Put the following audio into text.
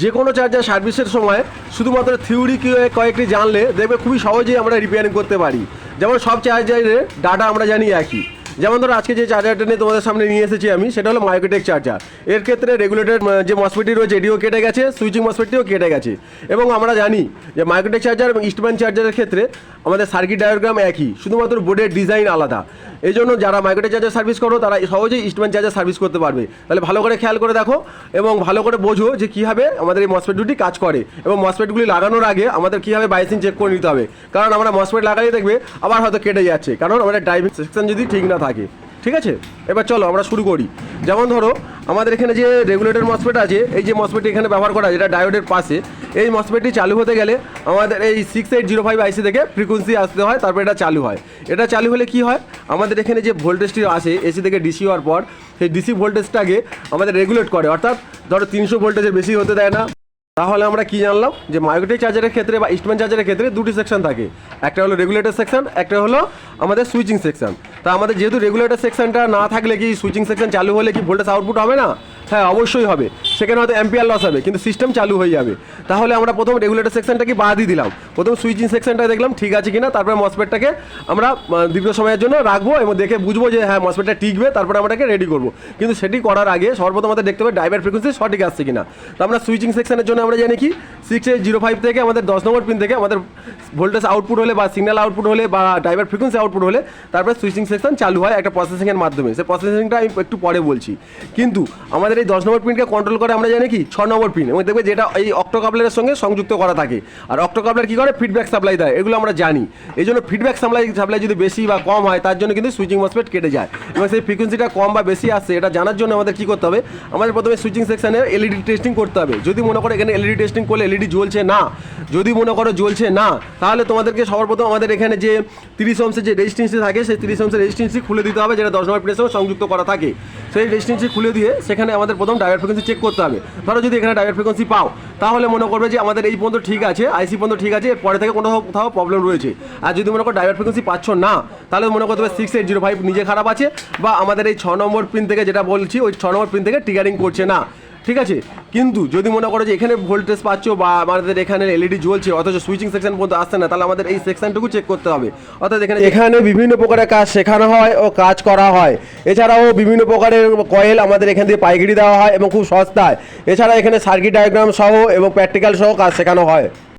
যে কোনো চার্জার সার্ভিসের সময় শুধুমাত্র থিওরি কয়েকটি জানলে দেখবে খুবই সহজেই আমরা রিপেয়ারিং করতে পারি। যেমন সব চার্জারের ডাটা আমরা জানি একই। যেমন ধরো আজকে যে চার্জারটা নিয়ে তোমাদের সামনে নিয়ে এসেছি আমি, সেটা হলো মাইক্রোটেক চার্জার এর ক্ষেত্রে রেগুলেটর যে মসফেটটি রয়েছে, এটিও কেটে গেছে সুইচিং মসফেটটিও কেটে গেছে। এবং আমরা জানি যে মাইক্রোটেক চার্জার এবং ইস্টম্যান চার্জারের ক্ষেত্রে আমাদের সার্কিট ডায়াগ্রাম একই, শুধুমাত্র বোর্ডের ডিজাইন আলাদা। এই জন্য যারা মাইক্রোটেক চার্জার সার্ভিস করো, তারা সহজেই ইস্টম্যান চার্জার সার্ভিস করতে পারবে। তাহলে ভালো করে খেয়াল করে দেখো এবং ভালো করে বোঝো যে কীভাবে আমাদের এই মসফেট দুটি কাজ করে এবং মসফেটগুলি লাগানোর আগে আমাদের কীভাবে বাইসিং চেক করে নিতে হবে। কারণ আমরা মসফেট লাগাই দেখবে আবার হয়তো কেটে যাচ্ছে, কারণ আমাদের ড্রাইভিং সেকশন যদি ঠিক না থাকে। ঠিক আছে? এবার চলো আমরা শুরু করি। যেমন ধরো, আমাদের এখানে যে রেগুলেটর মসফেট আছে, এই যে মসফেটটি এখানে ব্যবহার করা যেটা ডায়োডের পাশে এই মসফেটটি চালু হতে গেলে আমাদের এই six eight zero five IC থেকে ফ্রিকোয়েন্সি আসতে হয়, তারপর এটা চালু হয়। এটা চালু হলে কি হয়? আমাদের এখানে যে ভোল্টেজটি আসে এসি থেকে ডিসি হওয়ার পর, সেই ডিসি ভোল্টেজটাকে আমাদের রেগুলেট করে। অর্থাৎ ধরো তিনশো ভোল্টেজের বেশি হতে দেয় না। তাহলে আমরা কি জানলাম? যে মাইক্রোটেক চার্জারের ক্ষেত্রে বা ইস্টম্যান চার্জারের ক্ষেত্রে দুটি সেকশন থাকে। একটা হলো রেগুলেটর সেকশন একটা হলো আমাদের সুইচিং সেকশন তা আমাদের যেহেতু রেগুলেটর সেকশনটা না থাকলে কি সুইচিং সেকশন চালু হলে কি ভোল্টেজ আউটপুট হবে না? হ্যাঁ অবশ্যই হবে। সেখানে হয়তো অ্যাম্পিয়ার লস হবে, কিন্তু সিস্টেম চালু হয়ে যাবে। তাহলে আমরা প্রথম রেগুলেটর সেকশনটাকে বাদই দিলাম? প্রথম সুইচিং সেকশনটা দেখলাম, ঠিক আছে কিনা? তারপরে মসপেটটাকে আমরা দীর্ঘ সময়ের জন্য রাখব এবং দেখে বুঝব যে হ্যাঁ মসপেটটা টিকবে, তারপরে আমরা এটাকে রেডি করব। কিন্তু সেটি করার আগে সর্বপ্রথম আমাদের দেখতে হবে ড্রাইভার ফ্রিকোয়েন্সি সঠিক আসছে কিনা। তো আমরা সুইচিং সেকশনের জন্য আমরা জানি কি? সিক্স এইট জিরো ফাইভ থেকে আমাদের দশ নম্বর পিন থেকে আমাদের ভোল্টেজ আউটপুট হলে বা সিগন্যাল আউটপুট হলে বা ড্রাইভার ফ্রিকোয়েন্সি আউটপুট হলে তারপরে সুইচিং সেকশন চালু হয় একটা প্রসেসিংয়ের মাধ্যমে। সে প্রসেসিংটা আমি একটু পরে বলছি। কিন্তু আমাদের এই দশ নম্বর পিনকে কন্ট্রোল করে আমরা জানি কি, ছ নম্বর পিন এবং দেখবে যেটা এই অক্টোকাবলের সঙ্গে সংযুক্ত করা থাকে। আর অক্টোকাবলার কি করে? ফিডব্যাক সাপ্লাই দেয়, এগুলো আমরা জানি। এই জন্য ফিডব্যাক সাপ্লাই সাপ্লাই যদি বেশি বা কম হয়, তার জন্য কিন্তু সুইচিং মসপেট কেটে যায়। এবং সেই ফ্রিকোয়েন্সিটা কম বা বেশি আসছে, এটা জানার জন্য আমাদের কী করতে হবে? আমাদের প্রথমে সুইচিং সেকশনে এলইডি টেস্টিং করতে হবে। যদি মনে করো এখানে এলইডি টেস্টিং করলে এলইডি জ্বলছে না, যদি মনে করো জ্বলছে না, তাহলে তোমাদেরকে সর্বপ্রথম আমাদের এখানে যে তিরিশ অংশের যে রেজিস্টেন্সি থাকে, সেই তিরিশ অংশের রেজিস্টেন্সি খুলে দিতে হবে, যেটা দশ নম্বর প্রেসেও সংযুক্ত করা থাকে। সেই রেজিস্টেন্সি খুলে দিয়ে সেখানে আমাদের প্রথম ড্রাইভার ফ্রিকোয়েন্সি চেক করতে হবে। ধরো যদি এখানে ড্রাইভার ফ্রিকোয়েন্সি পাও, তাহলে মনে করবে যে আমাদের এই পর্যন্ত ঠিক আছে আইসি পর্যন্ত ঠিক আছে পরে থেকে কোনো কোথাও প্রবলেম রয়েছে। আর যদি মনে করো ড্রাইভার ফ্রিকোয়েন্সি পাচ্ছ না, তাহলে মনে করতে হবে সিক্স এইট জিরো ফাইভ নিজে খারাপ আছে, বা আমাদের এই ছ নম্বর পিন থেকে যেটা বলছি, ওই ছ নম্বর পিন থেকে টিগারিং করছে না। ঠিক আছে? কিন্তু যদি মনে করো যে এখানে ভোল্টেজ পাচ্ছ বা আমাদের এখানে এলইডি জ্বলছে, অথচ সুইচিং সেকশন পর্যন্ত আসছে না, তাহলে আমাদের এই সেকশনটুকু চেক করতে হবে। অর্থাৎ এখানে এখানে বিভিন্ন প্রকারের কাজ শেখানো হয় ও কাজ করা হয়। এছাড়াও বিভিন্ন প্রকারের কয়েল আমাদের এখান দিয়ে পাইকারি দেওয়া হয় এবং খুব সস্তায়। এছাড়া এখানে সার্কিট ডায়াগ্রাম সহ এবং প্র্যাকটিক্যাল সহ কাজ শেখানো হয়।